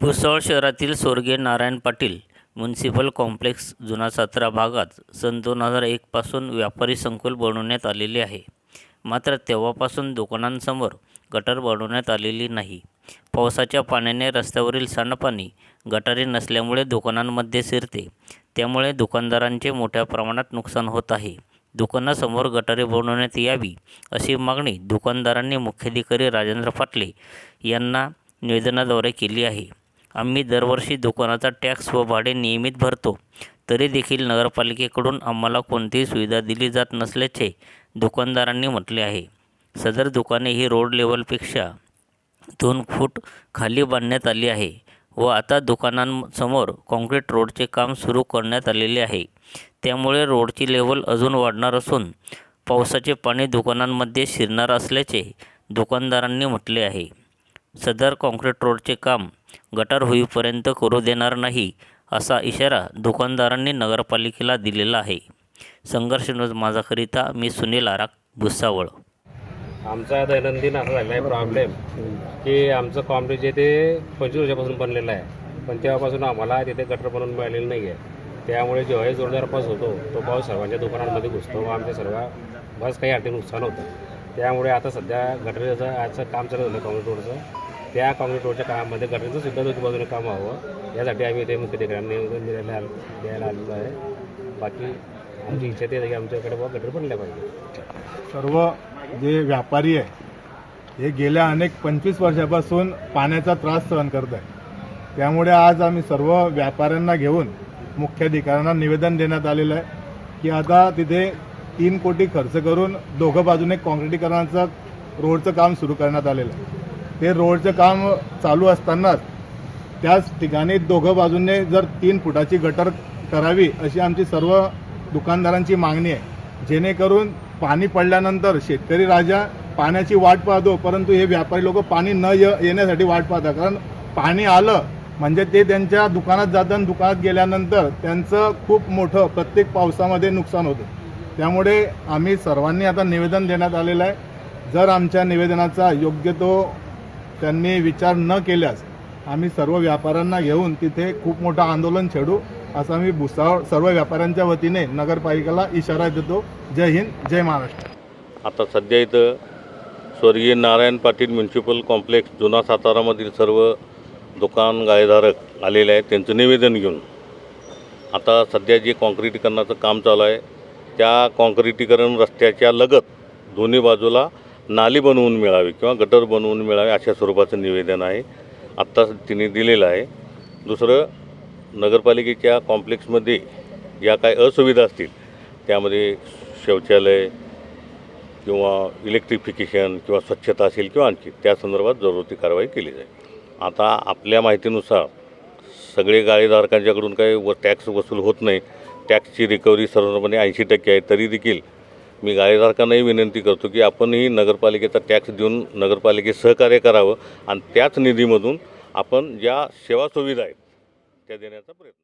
भुसावळ शहरातील स्वर्गीय Narayan Patil municipal complex जुना सातारा भागात सन दोन हजार एकपासून व्यापारी संकुल बनवण्यात आलेले आहे. मात्र तेव्हापासून दुकानांसमोर गटर बनवण्यात आलेली नाही. पावसाच्या पाण्याने रस्त्यावरील सांडपाणी गटारी नसल्यामुळे दुकानांमध्ये शिरते. त्यामुळे दुकानदारांचे मोठ्या प्रमाणात नुकसान होत आहे. दुकानासमोर गटारे बनवण्यात यावी अशी मागणी दुकानदारांनी मुख्याधिकारी राजेंद्र पाटले यांना निवेदनाद्वारे केली आहे. आम्ही दरवर्षी दुकानाचा टॅक्स व भाडे नियमित भरतो. तरी देखील नगरपालिकेकडून आम्हाला कोणतीही सुविधा दिली जात नसल्याचे दुकानदारांनी म्हटले आहे. सदर दुकाने ही रोड लेवलपेक्षा दोन फूट खाली बांधण्यात आली आहे व आता दुकानांसमोर काँक्रीट रोडचे काम सुरू करण्यात आलेले आहे. त्यामुळे रोडची लेवल अजून वाढणार असून पावसाचे पाणी दुकानांमध्ये शिरणार असल्याचे दुकानदारांनी म्हटले आहे. सदर काँक्रीट रोडचे काम गटार होईपर्यंत करू देणार नाही असा इशारा दुकानदारांनी नगरपालिकेला दिलेला आहे. संघर्ष न्यूज माझाकरिता मी सुनील आराक भुसावळ. आमचा दैनंदिन असा झालेला आहे प्रॉब्लेम की आमचं कॉम्प्लेक्स जे ते पंचवीस वर्षापासून बनलेलं आहे पण तेव्हापासून आम्हाला तिथे गटर बनवून मिळालेलं नाही आहे. त्यामुळे जेव्हाही जोरदार पाऊस होतो तो पाऊस सर्वांच्या दुकानांमध्ये घुसतो व आमच्या सर्व बस काही आर्थिक नुकसान होतं. त्यामुळे आता सध्या गटरचं आजचं काम चालू झालं काँक्रीट रोडचं. त्या काँक्रीट रोडच्या कामामध्ये गटरीचं सुद्धा दोन्ही बाजूने काम व्हावं. यासाठी आम्ही ते मुख्याधिकाऱ्यांनी निवेदन द्यायला आलेलो आहे. बाकी आमची इच्छा ते की आमच्याकडे बुवा गटर बनल्या पाहिजे. सर्व जे व्यापारी आहे हे गेल्या अनेक पंचवीस वर्षापासून पाण्याचा त्रास सहन करत आहे त्यामुळे आज आम्ही सर्व व्यापाऱ्यांना घेऊन मुख्याधिकाऱ्यांना निवेदन देण्यात आलेलं आहे की आता तिथे तीन कोटी खर्च करून दोघं बाजूने काँक्रिटीकरणाचं रोडचं काम सुरू करण्यात आलेलं आहे. हे रोडचं काम चालू असतानाच त्याच ठिकाणी दोघं बाजूने जर तीन फुटाची गटर करावी अशी आमची सर्व दुकानदारांची मागणी आहे. जेणेकरून पाणी पडल्यानंतर शेतकरी राजा पाण्याची वाट पाहतो परंतु हे व्यापारी लोक पाणी न येण्यासाठी वाट पाहतात. कारण पाणी आलं म्हणजे ते त्यांच्या दुकानात जातं आणि दुकानात गेल्यानंतर त्यांचं खूप मोठं प्रत्येक पावसामध्ये नुकसान होतं. त्यामुळे आम्ही सर्वांनी आता निवेदन देण्यात आलेलं आहे. जर आमच्या निवेदनाचा योग्य तो त्यांनी विचार न केल्यास आम्ही सर्व व्यापाऱ्यांना घेऊन तिथे खूप मोठं आंदोलन छेडू असं आम्ही भुसावळ सर्व व्यापाऱ्यांच्या वतीने नगरपालिकेला इशारा देतो. जय हिंद जय महाराष्ट्र. आता सध्या इथं स्वर्गीय नारायण पाटील म्युन्सिपल कॉम्प्लेक्स जुना सातारामधील सर्व दुकान गायधारक आलेले आहेत त्यांचं निवेदन घेऊन. आता सध्या जे काँक्रिटीकरणाचं काम चालू आहे त्या काँक्रिटीकरण रस्त्याच्या लगत दोन्ही बाजूला नाली बनवून मिळावी किंवा गटर बनवून मिळावे अशा स्वरूपाचं निवेदन आहे. आत्ता तिने दिलेलं आहे. दुसरं नगरपालिकेच्या कॉम्प्लेक्समध्ये ज्या काय असुविधा असतील त्यामध्ये शौचालय किंवा इलेक्ट्रिफिकेशन किंवा स्वच्छता असेल किंवा आणखी त्या संदर्भात जरुरी कारवाई केली जाईल. आता आपल्या माहितीनुसार सगळे गाळेधारकांच्याकडून काही व टॅक्स वसूल होत नाही. टॅक्सची रिकव्हरी सर्वपणे ऐंशी टक्के आहे. तरी देखील मी गाडीधारकांनाही विनंती करतो की आपणही नगरपालिकेचा टॅक्स देऊन नगरपालिकेत सहकार्य करावं आणि त्याच निधीमधून आपण ज्या सेवा सुविधा आहेत त्या देण्याचा प्रयत्न